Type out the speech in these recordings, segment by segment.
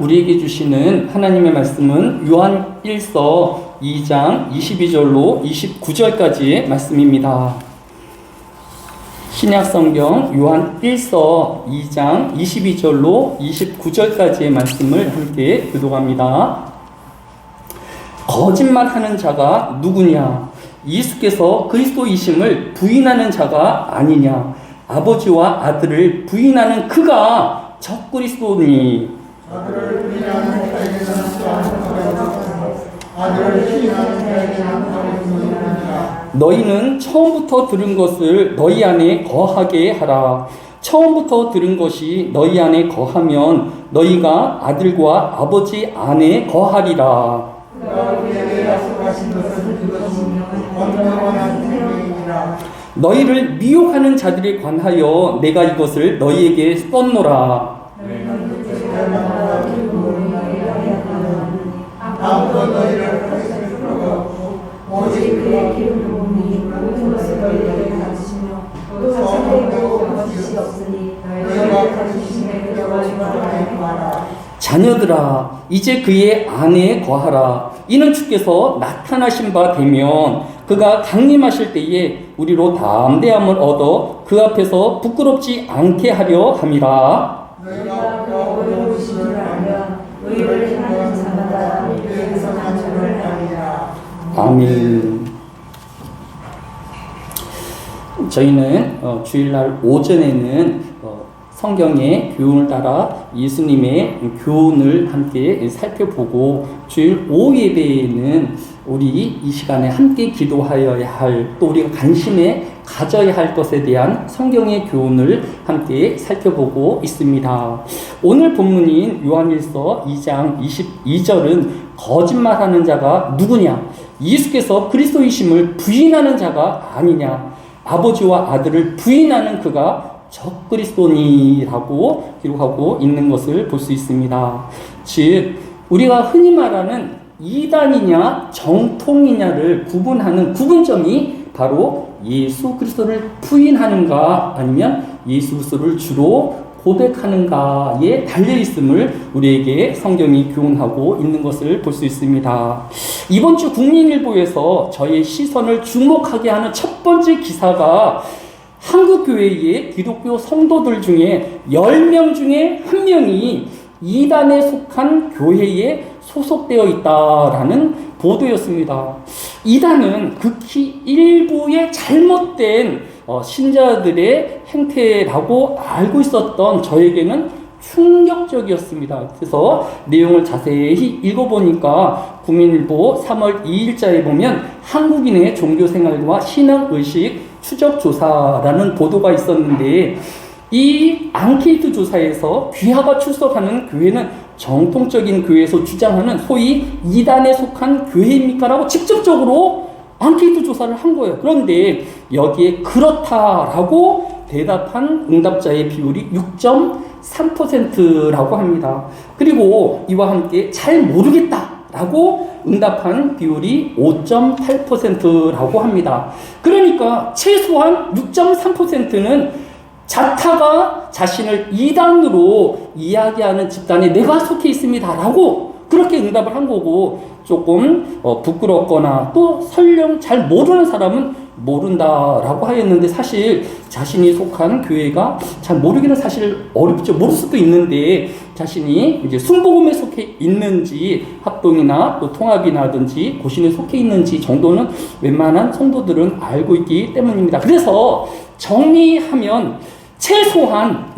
우리에게 주시는 하나님의 말씀은 요한 1서 2장 22절로 29절까지의 말씀입니다. 신약 성경 요한 1서 2장 22절로 29절까지의 말씀을 함께 교독합니다. 거짓말 하는 자가 누구냐? 예수께서 그리스도이심을 부인하는 자가 아니냐? 아버지와 아들을 부인하는 그가 적그리스도니 아들을 부인하는 자에게는 또한 아들을 시인하는 자에게는 버림이니라 너희는 처음부터 들은 것을 너희 안에 거하게 하라. 처음부터 들은 것이 너희 안에 거하면 너희가 아들과 아버지 안에 거하리라. 너희를 미혹하는 자들에 관하여 내가 이것을 너희에게 썼노라. 자녀들아, 이제 그의 안에 거하라. 이는 주께서 나타나신 바 되면 그가 강림하실 때에 우리로 담대함을 얻어 그 앞에서 부끄럽지 않게 하려 함이라. 너희가 그 어려우심을 알면 의를 행하는 자마다 그에게서 만족을 하리라 아멘. 저희는 어, 주일날 오전에는 어, 성경의 교훈을 따라 예수님의 교훈을 함께 살펴보고 주일 오후 예배에는 우리 이 시간에 함께 기도하여야 할 또 우리가 관심에 가져야 할 것에 대한 성경의 교훈을 함께 살펴보고 있습니다. 오늘 본문인 요한일서 2장 22절은 거짓말하는 자가 누구냐? 예수께서 그리스도이심을 부인하는 자가 아니냐? 아버지와 아들을 부인하는 그가 적그리스도니라고 기록하고 있는 것을 볼 수 있습니다. 즉 우리가 흔히 말하는 이단이냐 정통이냐를 구분하는 구분점이 바로 예수 그리스도를 부인하는가 아니면 예수 그리스도를 주로 고백하는가에 달려 있음을 우리에게 성경이 교훈하고 있는 것을 볼 수 있습니다. 이번 주 국민일보에서 저의 시선을 주목하게 하는 첫 번째 기사가 한국 교회의 기독교 성도들 중에 10명 중에 한 명이 이단에 속한 교회에 소속되어 있다라는 보도였습니다. 이단은 극히 일부의 잘못된 어, 신자들의 행태라고 알고 있었던 저에게는 충격적이었습니다. 그래서 내용을 자세히 읽어보니까 국민일보 3월 2일자에 보면 한국인의 종교생활과 신앙의식 추적조사라는 보도가 있었는데 이 앙케이트 조사에서 귀하가 출석하는 교회는 정통적인 교회에서 주장하는 소위 이단에 속한 교회입니까? 라고 직접적으로 앙케이트 조사를 한 거예요. 그런데 여기에 그렇다라고 대답한 응답자의 비율이 6.3%라고 합니다. 그리고 이와 함께 잘 모르겠다라고 응답한 비율이 5.8%라고 합니다. 그러니까 최소한 6.3%는 자타가 자신을 이단으로 이야기하는 집단에 내가 속해 있습니다라고 그렇게 응답을 한 거고 조금 어, 부끄럽거나 또 설령 잘 모르는 사람은 모른다라고 하였는데 사실 자신이 속한 교회가 잘 모르기는 사실 어렵죠. 모를 수도 있는데 자신이 이제 순복음에 속해 있는지 합동이나 또 통합이나든지 고신에 속해 있는지 정도는 웬만한 성도들은 알고 있기 때문입니다. 그래서 정리하면 최소한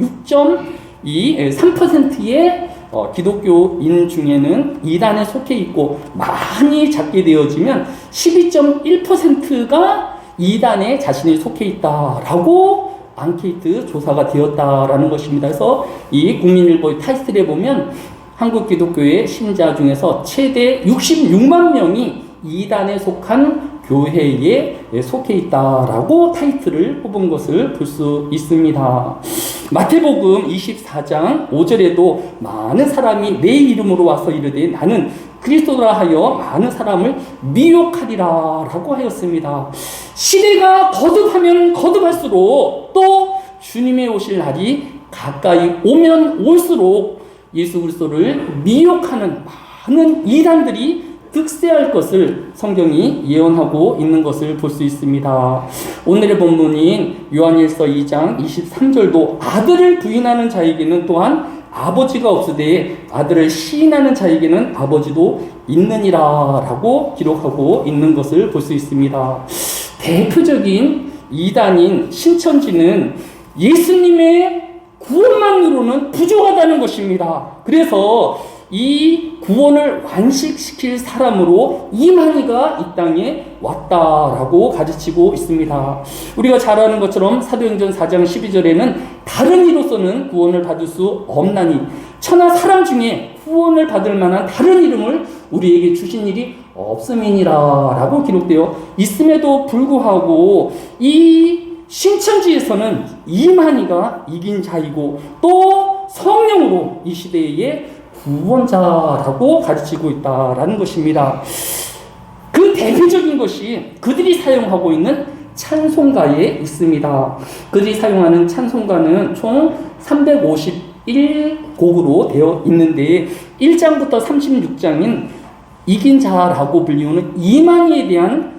6.3%의 어, 기독교인 중에는 이단에 속해 있고 많이 작게 되어지면 12.1%가 이단에 자신이 속해 있다라고 앙케이트 조사가 되었다라는 것입니다. 그래서 이 국민일보의 타이틀에 보면 한국 기독교의 신자 중에서 최대 66만 명이 이단에 속한 교회에 속해 있다라고 타이틀을 뽑은 것을 볼 수 있습니다. 마태복음 24장 5절에도 많은 사람이 내 이름으로 와서 이르되 나는 그리스도라 하여 많은 사람을 미혹하리라 라고 하였습니다. 시대가 거듭하면 거듭할수록 또 주님의 오실 날이 가까이 오면 올수록 예수 그리스도를 미혹하는 많은 이단들이 득세할 것을 성경이 예언하고 있는 것을 볼 수 있습니다. 오늘의 본문인 요한일서 2장 23절도 아들을 부인하는 자에게는 또한 아버지가 없으되 아들을 시인하는 자에게는 아버지도 있느니라라고 기록하고 있는 것을 볼 수 있습니다. 대표적인 이단인 신천지는 예수님의 구원만으로는 부족하다는 것입니다. 그래서 이 구원을 완식시킬 사람으로 이만희가 이 땅에 왔다라고 가르치고 있습니다. 우리가 잘 아는 것처럼 사도행전 4장 12절에는 다른 이로서는 구원을 받을 수 없나니 천하 사람 중에 구원을 받을 만한 다른 이름을 우리에게 주신 일이 없음이니라라고 기록되어 있음에도 불구하고 이 신천지에서는 이만희가 이긴 자이고 또 성령으로 이 시대의 구원자라고 가르치고 있다라는 것입니다. 그 대표적인 것이 그들이 사용하고 있는 찬송가에 있습니다. 그들이 사용하는 찬송가는 총 351곡으로 되어 있는데 1장부터 36장인 이긴 자라고 불리우는 이만희에 대한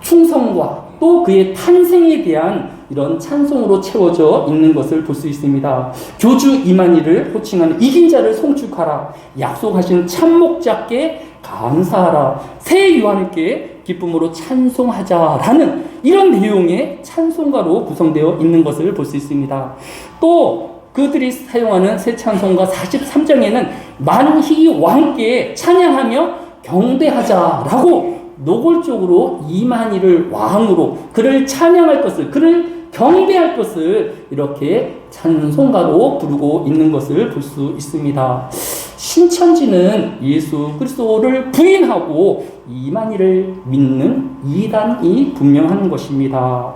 충성과 또 그의 탄생에 대한 이런 찬송으로 채워져 있는 것을 볼 수 있습니다. 교주 이만희를 호칭하는 이긴 자를 송축하라. 약속하신 참목자께 감사하라. 새 요한께 기쁨으로 찬송하자라는 이런 내용의 찬송가로 구성되어 있는 것을 볼 수 있습니다. 또 그들이 사용하는 새 찬송가 43장에는 만희 왕께 찬양하며 경배하자라고 노골적으로 이만희를 왕으로 그를 찬양할 것을 그를 경배할 것을 이렇게 찬송가로 부르고 있는 것을 볼 수 있습니다. 신천지는 예수 그리스도를 부인하고 이만희를 믿는 이단이 분명한 것입니다.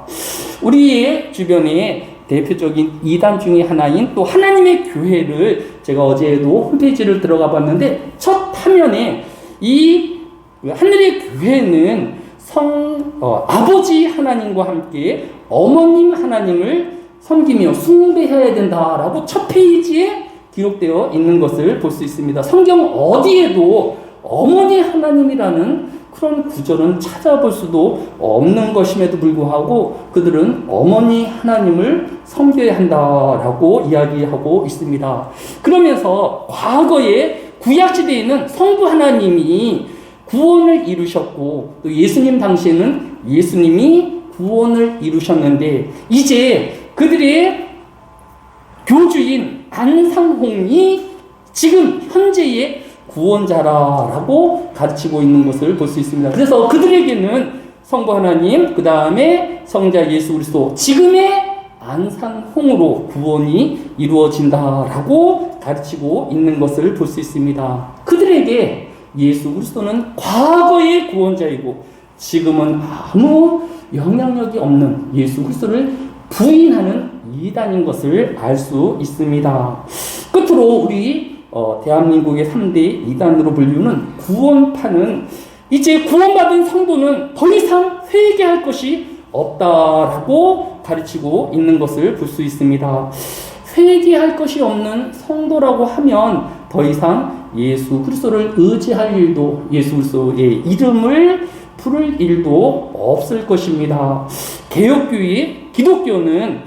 우리의 주변에 대표적인 이단 중에 하나인 또 하나님의 교회를 제가 어제도 홈페이지를 들어가 봤는데 첫 화면에 이 하늘의 교회는 성 어, 아버지 하나님과 함께 어머님 하나님을 섬기며 숭배해야 된다라고 첫 페이지에 기록되어 있는 것을 볼 수 있습니다. 성경 어디에도 어머니 하나님이라는 그런 구절은 찾아볼 수도 없는 것임에도 불구하고 그들은 어머니 하나님을 섬겨야 한다라고 이야기하고 있습니다. 그러면서 과거에 구약시대에는 성부 하나님이 구원을 이루셨고 또 예수님 당시에는 예수님이 구원을 이루셨는데 이제 그들의 교주인 안상홍이 지금 현재의 구원자라라고 가르치고 있는 것을 볼 수 있습니다. 그래서 그들에게는 성부 하나님, 그 다음에 성자 예수 그리스도, 지금의 안상홍으로 구원이 이루어진다라고 가르치고 있는 것을 볼 수 있습니다. 그들에게 예수 그리스도는 과거의 구원자이고 지금은 아무 영향력이 없는 예수 그리스도를 부인하는 이단인 것을 알 수 있습니다. 끝으로 우리 어, 대한민국의 3대 이단으로 불리우는 구원파는 이제 구원받은 성도는 더 이상 회개할 것이 없다라고 가르치고 있는 것을 볼 수 있습니다. 회개할 것이 없는 성도라고 하면 더 이상 예수 그리스도를 의지할 일도 예수 그리스도의 이름을 부를 일도 없을 것입니다. 개혁교회 기독교는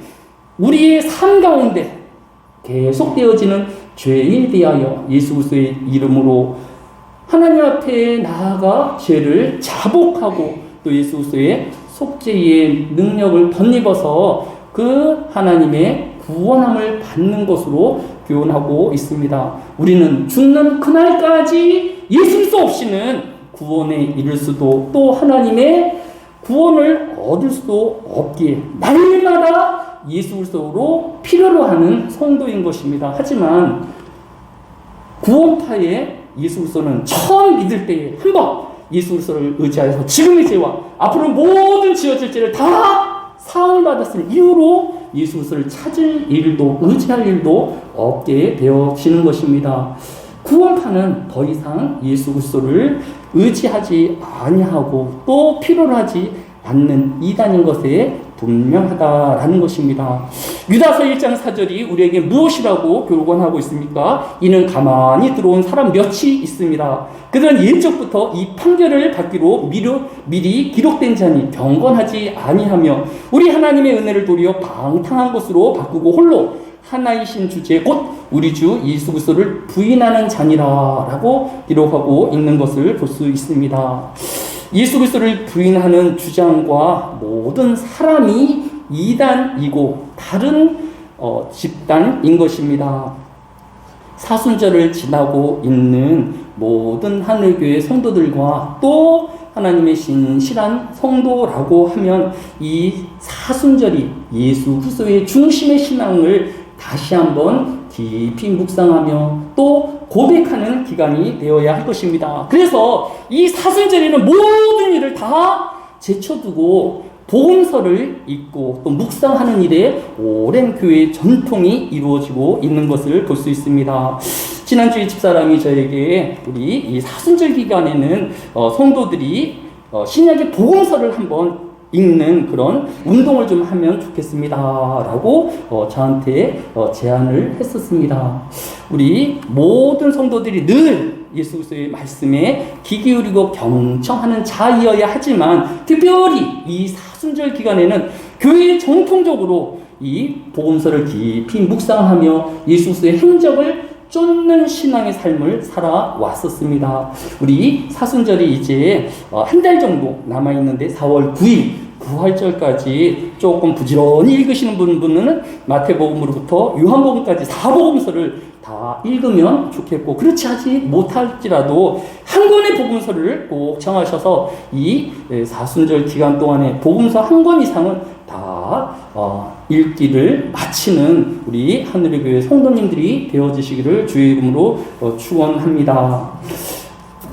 우리의 삶 가운데 계속되어지는 죄에 대하여 예수 그리스도의 이름으로 하나님 앞에 나아가 죄를 자복하고 또 예수 그리스도의 속죄의 능력을 덧입어서 그 하나님의 구원함을 받는 것으로 교훈하고 있습니다. 우리는 죽는 그날까지 예수 없이는 구원에 이를 수도 또 하나님의 구원을 얻을 수도 없기에 날마다 예수 그리스도로 필요로 하는 성도인 것입니다. 하지만 구원파의 예수 그리스도는 처음 믿을 때에 한 번 예수 그리스도를 의지하여서 지금의 죄와 앞으로 모든 지어질 죄를 다 사함을 받았을 이후로 예수 그리스도를 찾을 일도 의지할 일도 없게 되어지는 것입니다. 구원파는 더 이상 예수 그리스도를 의지하지 아니하고 또 필요로 하지 않는 이단인 것에 분명하다라는 것입니다. 유다서 1장 4절이 우리에게 무엇이라고 교권하고 있습니까? 이는 가만히 들어온 사람 몇이 있습니다. 그들은 옛적부터 이 판결을 받기로 미루, 미리 기록된 자니 경건하지 아니하며 우리 하나님의 은혜를 도리어 방탕한 것으로 바꾸고 홀로 하나이신 주 제 곧 우리 주 예수 그리스도를 부인하는 자니라라고 기록하고 있는 것을 볼 수 있습니다. 예수 그리스도를 부인하는 주장과 모든 사람이 이단이고 다른 어, 집단인 것입니다. 사순절을 지나고 있는 모든 하늘교회 성도들과 또 하나님의 신실한 성도라고 하면 이 사순절이 예수 그리스도의 중심의 신앙을 다시 한번 깊이 묵상하며 또 고백하는 기간이 되어야 할 것입니다. 그래서 이 사순절에는 모든 일을 다 제쳐두고 복음서를 읽고 또 묵상하는 일에 오랜 교회의 전통이 이루어지고 있는 것을 볼 수 있습니다. 지난주에 집사람이 저에게 우리 이 사순절 기간에는 어, 성도들이 어, 신약의 복음서를 한번 읽는 그런 운동을 좀 하면 좋겠습니다. 라고 어, 저한테 어, 제안을 했었습니다. 우리 모든 성도들이 늘 예수 그리스도의 말씀에 귀 기울이고 경청하는 자이어야 하지만 특별히 이 사순절 기간에는 교회 정통적으로 이 복음서를 깊이 묵상하며 예수 그리스도의 행적을 쫓는 신앙의 삶을 살아왔었습니다. 우리 사순절이 이제 어, 한달 정도 남아 있는데 4월 9일 부활절까지 조금 부지런히 읽으시는 분은 마태복음으로부터 요한복음까지 사복음서를 다 읽으면 좋겠고 그렇지 하지 못할지라도 한 권의 복음서를 꼭 정하셔서 이 예, 사순절 기간 동안에 복음서 한 권 이상은 다 어, 읽기를 마치는 우리 하늘의 교회 성도님들이 되어지시기를 주의 이름으로 어, 축원합니다.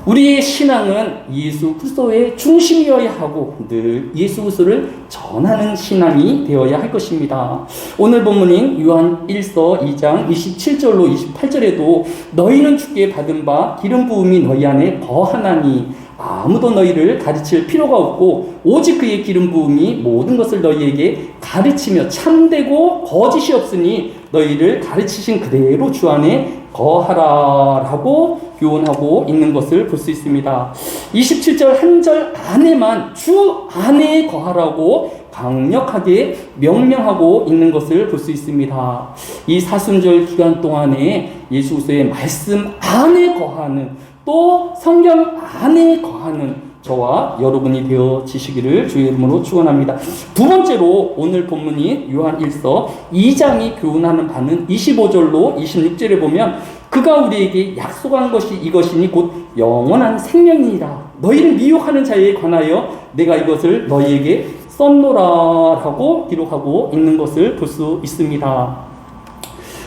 우리의 신앙은 예수 그리스도의 중심이어야 하고 늘 예수 그리스도를 전하는 신앙이 되어야 할 것입니다. 오늘 본문인 요한 1서 2장 27절로 28절에도 너희는 주께 받은 바 기름 부음이 너희 안에 거하나니 아무도 너희를 가르칠 필요가 없고 오직 그의 기름 부음이 모든 것을 너희에게 가르치며 참되고 거짓이 없으니 너희를 가르치신 그대로 주 안에 거하라라고 교훈하고 있는 것을 볼 수 있습니다. 27절 한 절 안에만 주 안에 거하라고 강력하게 명령하고 있는 것을 볼 수 있습니다. 이 사순절 기간 동안에 예수 그리스도의 말씀 안에 거하는 또 성경 안에 거하는 저와 여러분이 되어지시기를 주의 이름으로 축원합니다. 두 번째로 오늘 본문인 요한 1서 2장이 교훈하는 바는 25절로 26절에 보면 그가 우리에게 약속한 것이 이것이니 곧 영원한 생명이니라. 너희를 미혹하는 자에 관하여 내가 이것을 너희에게 썼노라라고 기록하고 있는 것을 볼 수 있습니다.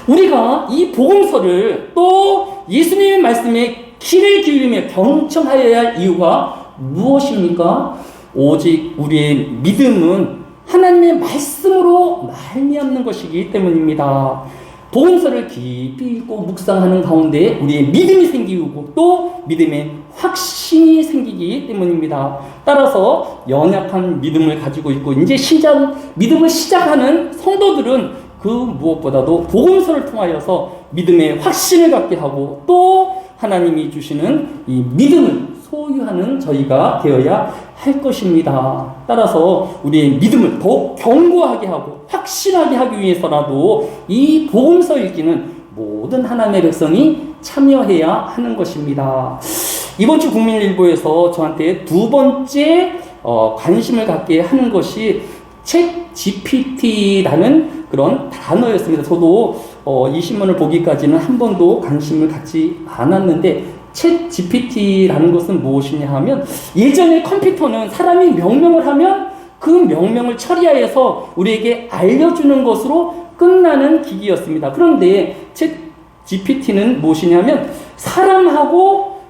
우리가 이 복음서를 또 예수님의 말씀에 귀를 기울이며 경청하여야 할 이유가 무엇입니까? 오직 우리의 믿음은 하나님의 말씀으로 말미암는 것이기 때문입니다. 복음서를 깊이 읽고 묵상하는 가운데 우리의 믿음이 생기고 또 믿음의 확신이 생기기 때문입니다. 따라서 연약한 믿음을 가지고 있고 이제 시작 믿음을 시작하는 성도들은 그 무엇보다도 복음서를 통하여서 믿음의 확신을 갖게 하고 또 하나님이 주시는 이 믿음을 소유하는 저희가 되어야 할 것입니다. 따라서 우리의 믿음을 더욱 견고하게 하고 확신하게 하기 위해서라도 이 복음서 읽기는 모든 하나님의 백성이 참여해야 하는 것입니다. 이번 주 국민일보에서 저한테 두 번째 어, 관심을 갖게 하는 것이 책 GPT라는 그런 단어였습니다. 저도 어, 이 신문을 보기까지는 한 번도 관심을 갖지 않았는데 챗 GPT라는 것은 무엇이냐 하면 예전에 컴퓨터는 사람이 명령을 하면 그 명령을 처리하여서 우리에게 알려주는 것으로 끝나는 기기였습니다. 그런데 챗 GPT는 무엇이냐면 사람하고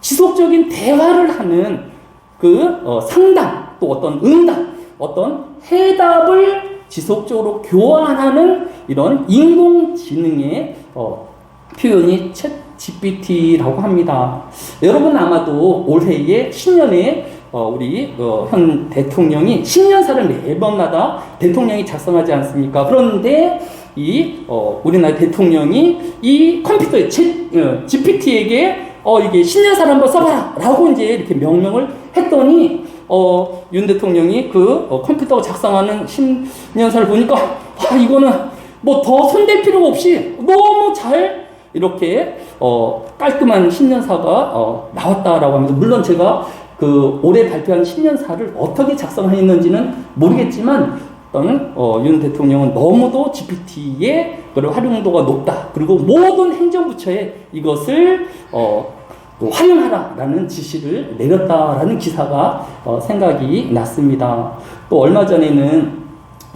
지속적인 대화를 하는 그 어, 상담 또 어떤 응답 어떤 해답을 지속적으로 교환하는 이런 인공지능의 어, 표현이 챗 GPT라고 합니다. 여러분 아마도 올해에 신년에 어, 우리 어, 현 대통령이 신년사를 매번마다 대통령이 작성하지 않습니까? 그런데 이 어, 우리나라 대통령이 이 컴퓨터에 어, GPT에게 어 이게 신년사를 한번 써봐라라고 이제 이렇게 명령을 했더니 어, 윤 대통령이 그 어, 컴퓨터가 작성하는 신년사를 보니까 아 이거는 뭐 더 손댈 필요 없이 너무 잘 이렇게 어, 깔끔한 신년사가 어, 나왔다라고 합니다. 물론 제가 그 올해 발표한 신년사를 어떻게 작성했는지는 모르겠지만 어떤 어, 윤 대통령은 너무도 GPT의 활용도가 높다. 그리고 모든 행정부처에 이것을 어, 또 활용하라라는 지시를 내렸다라는 기사가 어, 생각이 났습니다. 또 얼마 전에는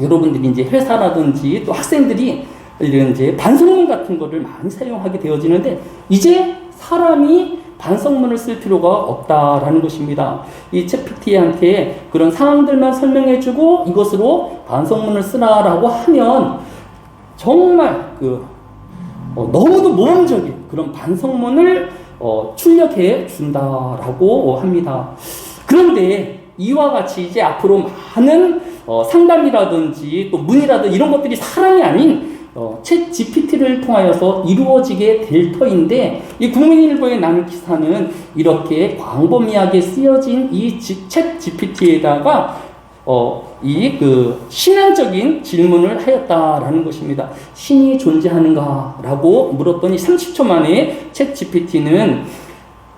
여러분들이 이제 회사라든지 또 학생들이 이런 이제 반성문 같은 거를 많이 사용하게 되어지는데 이제 사람이 반성문을 쓸 필요가 없다라는 것입니다. 이 챗PT한테 그런 상황들만 설명해주고 이것으로 반성문을 쓰라라고 하면 정말 그 어, 너무도 모험적인 그런 반성문을 어, 출력해 준다라고 합니다. 그런데 이와 같이 이제 앞으로 많은 어, 상담이라든지 또 문의라든지 이런 것들이 사람이 아닌 어, 챗 GPT를 통하여서 이루어지게 될 터인데 이 국민일보에 난 기사는 이렇게 광범위하게 쓰여진 이 챗 GPT에다가 어, 이 그 신앙적인 질문을 하였다라는 것입니다. 신이 존재하는가라고 물었더니 30초 만에 챗 GPT는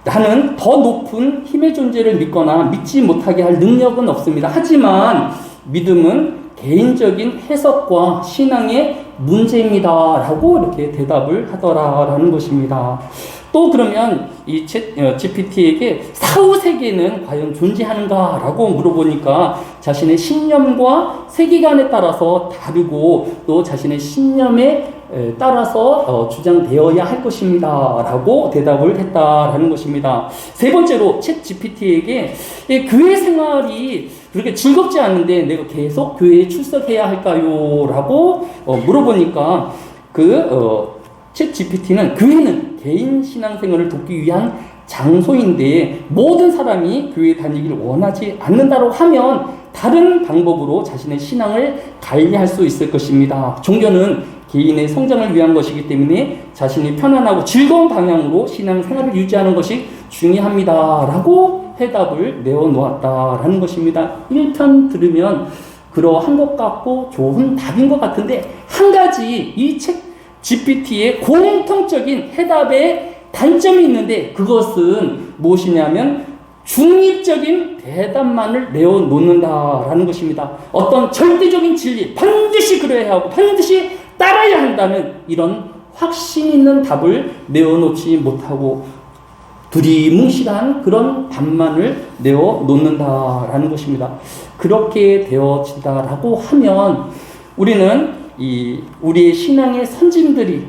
나는 더 높은 힘의 존재를 믿거나 믿지 못하게 할 능력은 없습니다. 하지만 믿음은 개인적인 해석과 신앙의 문제입니다라고 이렇게 대답을 하더라라는 것입니다. 또 그러면 이 챗, GPT에게 사후 세계는 과연 존재하는가라고 물어보니까 자신의 신념과 세계관에 따라서 다르고 또 자신의 신념에 에, 따라서 어, 주장되어야 할 것입니다 라고 대답을 했다라는 것입니다. 세 번째로 챗 GPT에게 교회 생활이 그렇게 즐겁지 않은데 내가 계속 교회에 출석해야 할까요?라고 어, 물어보니까 그 어, 챗 GPT는 교회는 개인 신앙생활을 돕기 위한 장소인데 모든 사람이 교회 다니기를 원하지 않는다고 하면 다른 방법으로 자신의 신앙을 관리할 수 있을 것입니다. 종교는 개인의 성장을 위한 것이기 때문에 자신이 편안하고 즐거운 방향으로 신앙 생활을 유지하는 것이 중요합니다. 라고 해답을 내어놓았다라는 것입니다. 1편 들으면 그러한 것 같고 좋은 답인 것 같은데 한 가지 이 책 GPT의 공통적인 해답에 단점이 있는데 그것은 무엇이냐면 중립적인 대답만을 내어놓는다라는 것입니다. 어떤 절대적인 진리, 반드시 그래야 하고 반드시 따라야 한다는 이런 확신 있는 답을 내어놓지 못하고 두리뭉실한 그런 답만을 내어놓는다라는 것입니다. 그렇게 되어진다라고 하면 우리는 이 우리의 신앙의 선진들이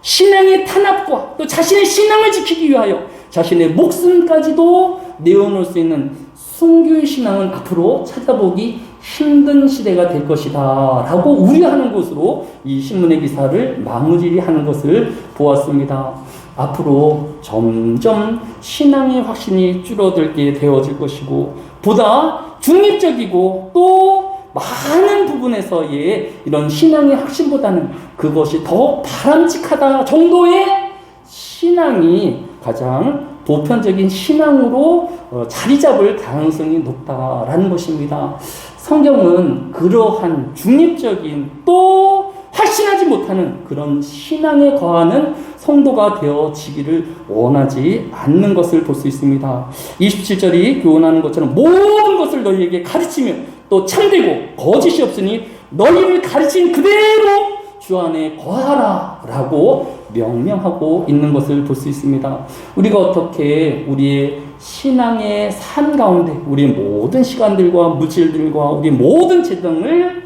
신앙의 탄압과 또 자신의 신앙을 지키기 위하여 자신의 목숨까지도 내어놓을 수 있는 순교의 신앙은 앞으로 찾아보기 힘든 시대가 될 것이다 라고 우려하는 것으로 이 신문의 기사를 마무리하는 것을 보았습니다. 앞으로 점점 신앙의 확신이 줄어들게 되어질 것이고 보다 중립적이고 또 많은 부분에서의 이런 신앙의 확신보다는 그것이 더 바람직하다 정도의 신앙이 가장 보편적인 신앙으로 어, 자리 잡을 가능성이 높다라는 것입니다. 성경은 그러한 중립적인 또 확신하지 못하는 그런 신앙에 거하는 성도가 되어지기를 원하지 않는 것을 볼 수 있습니다. 27절이 교훈하는 것처럼 모든 것을 너희에게 가르치며 또 참되고 거짓이 없으니 너희를 가르친 그대로 주 안에 거하라 라고 명명하고 있는 것을 볼 수 있습니다. 우리가 어떻게 우리의 신앙의 산 가운데 우리의 모든 시간들과 물질들과 우리 모든 재능을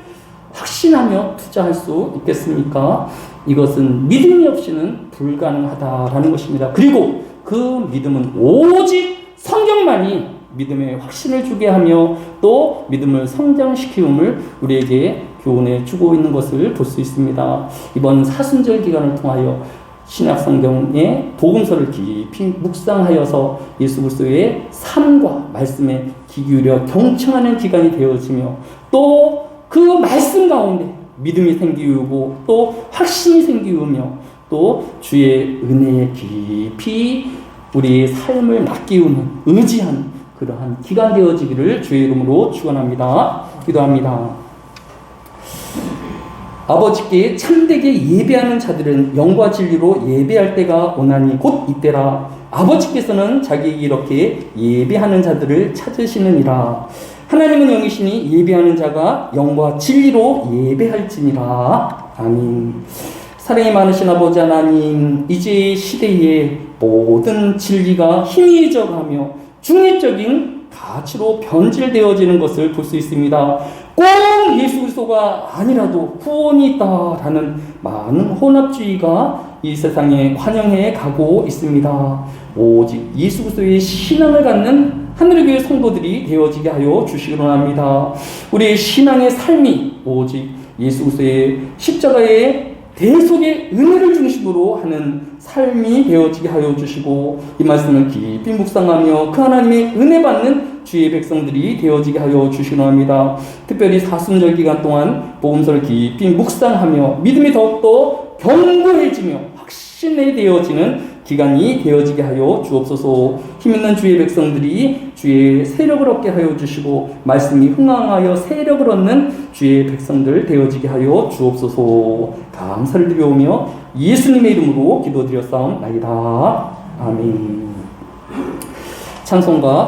확신하며 투자할 수 있겠습니까? 이것은 믿음이 없이는 불가능하다라는 것입니다. 그리고 그 믿음은 오직 성경만이 믿음의 확신을 주게 하며 또 믿음을 성장시키음을 우리에게 교훈해 주고 있는 것을 볼 수 있습니다. 이번 사순절 기간을 통하여 신약 성경의 복음서를 깊이 묵상하여서 예수 그리스도의 삶과 말씀에 귀 기울여 경청하는 기간이 되어지며 또 그 말씀 가운데 믿음이 생기고 또 확신이 생기며 또 주의 은혜에 깊이 우리의 삶을 맡기우는 의지하는 그러한 기간 되어지기를 주의 이름으로 축원합니다. 기도합니다. 아버지께 참되게 예배하는 자들은 영과 진리로 예배할 때가 오나니 곧 이때라. 아버지께서는 자기에게 이렇게 예배하는 자들을 찾으시느니라. 하나님은 영이시니 예배하는 자가 영과 진리로 예배할지니라. 아멘. 사랑이 많으신 아버지 하나님, 이제 시대의 모든 진리가 희미해져 가며 중립적인 가치로 변질되어지는 것을 볼 수 있습니다. 꼭 예수 그리스도가 아니라도 구원이 있다라는 많은 혼합주의가 이 세상에 관영해 가고 있습니다. 오직 예수 그리스도의 신앙을 갖는 하늘의 교회 성도들이 되어지게 하여 주시기 원합니다. 우리의 신앙의 삶이 오직 예수 그리스도의 십자가의 대속의 은혜를 중심으로 하는 삶이 되어지게 하여 주시고 이 말씀을 깊이 묵상하며 그 하나님의 은혜 받는 주의 백성들이 되어지게 하여 주시기 합니다. 특별히 사순절 기간 동안 복음서를 깊이 묵상하며 믿음이 더욱더 견고해지며 확신에 되어지는 기간이 되어지게 하여 주옵소서 힘 있는 주의 백성들이 주의 세력을 얻게 하여 주시고 말씀이 흥황하여 세력을 얻는 주의 백성들 되어지게 하여 주옵소서. 감사를 드려오며 예수님의 이름으로 기도드렸사옵나이다. 아멘. 찬송가